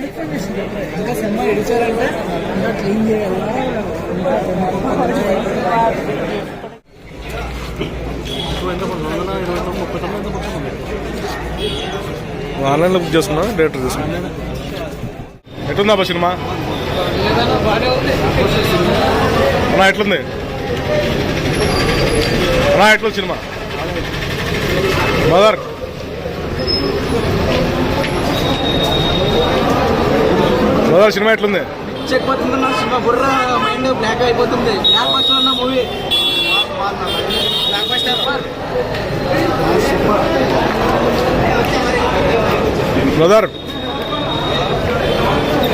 ఇంకా సినిమా ఇడిచారంటే ఇంకా క్లీన్ చేయాలా ఆన్లైన్లో బుక్ చేసుకున్నా డైరెక్టర్ చేసుకున్నా ఎట్లుందా బా సినిమా? అన్నా ఎట్లుంది? అన్నా ఎట్లుంది సినిమా? మదర్. మదర్ సినిమా ఎట్లుంది? చెక్ పోతుందన్న సినిమా బుర్ర మైండ్ బ్లాక్ అయిపోతుంది. బ్లాక్ బస్టర్ అన్న మూవీ బ్లాక్ బస్టర్ బ్రదర్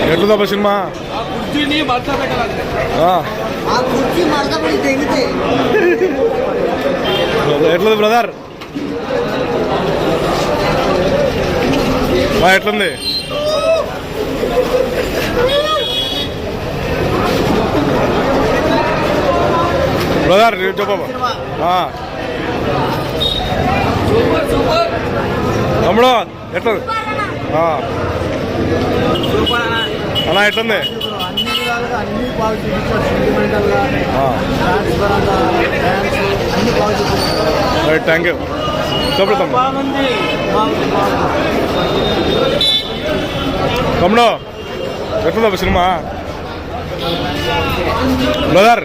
ఎట్లుందా సినిమా? కుర్చీని పెట్టాలి ఆ, తెగితే ఎట్లుంది బ్రదర్? బా ఎట్లుంది బ్రదర్ చెప్పమ్మా ఆ. సూపర్ సూపర్ తమ్ముడు ఎట్లుంది ఆ. సూపర్ అన్న అన్నా ఎట్లుంది అన్ని విధాలుగా అన్ని బాగా చూపించారు సెంటిమెంటల్గా ఆ. బ్రదర్ పరంగా డాన్స్ అన్ని బాగా ఎట్లుంది రైట్ థ్యాంక్ యూ. చెప్పు తమ్ముడు. బాగుంది తమ్ముడు ఎట్లుందా సినిమా? బ్రదర్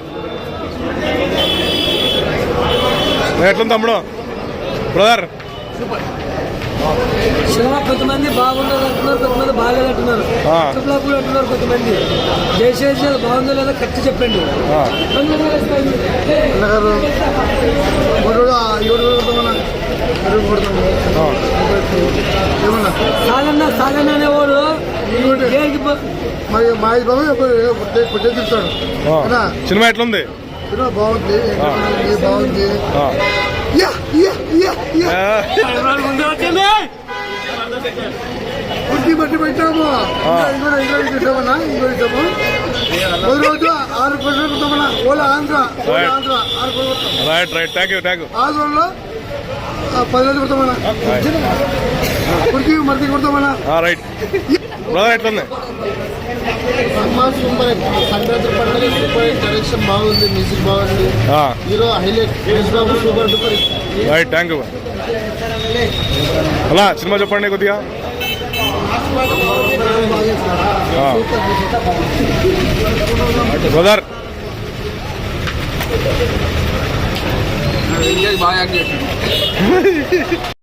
ఎట్లుంది తమ్ముడు? బ్రదర్? సినిమా కొంతమంది బాగుండదు అంటున్నారు కొంతమంది బాగాలేదంటున్నారు ఆ. బ్లాక్ కూడా అంటున్నారు కొంతమంది. దయచేసి అది బాగుందో లేదో కరెక్ట్ చెప్పండి. సాగన్న సాగన్న అనేవాడు మరి మా ఇది బాబు. సినిమా ఎట్లుంది? బాగుంది బాగుంది కుర్చీ బట్టి పెట్టాము. ఇంకో ఇంకో ఇచ్చామన్నా ఇంకో ఇచ్చాము ఒక రోజు ఆరు పర్సెంట్ కుడతామన్నా ఓలా ఆంధ్ర. ఆంధ్ర ఆరు right right thank you thank you ఆంధ్రలో పది రోజులు కుడతామన్నా కుర్చీ మరిది కుడతామన్నా. రైట్ బ్రదర్ ఎట్లుంది? సంక్రాంతి పండుగ సూపర్ డైరెక్షన్ బాగుంది మ్యూజిక్ బాగుంది ఆ. Hero highlight Mahesh Babu super duper right thank you అలా సినిమా చెప్పండి కొద్దిగా ఆ. బ్రదర్ బాగా యాక్ట్ చేసి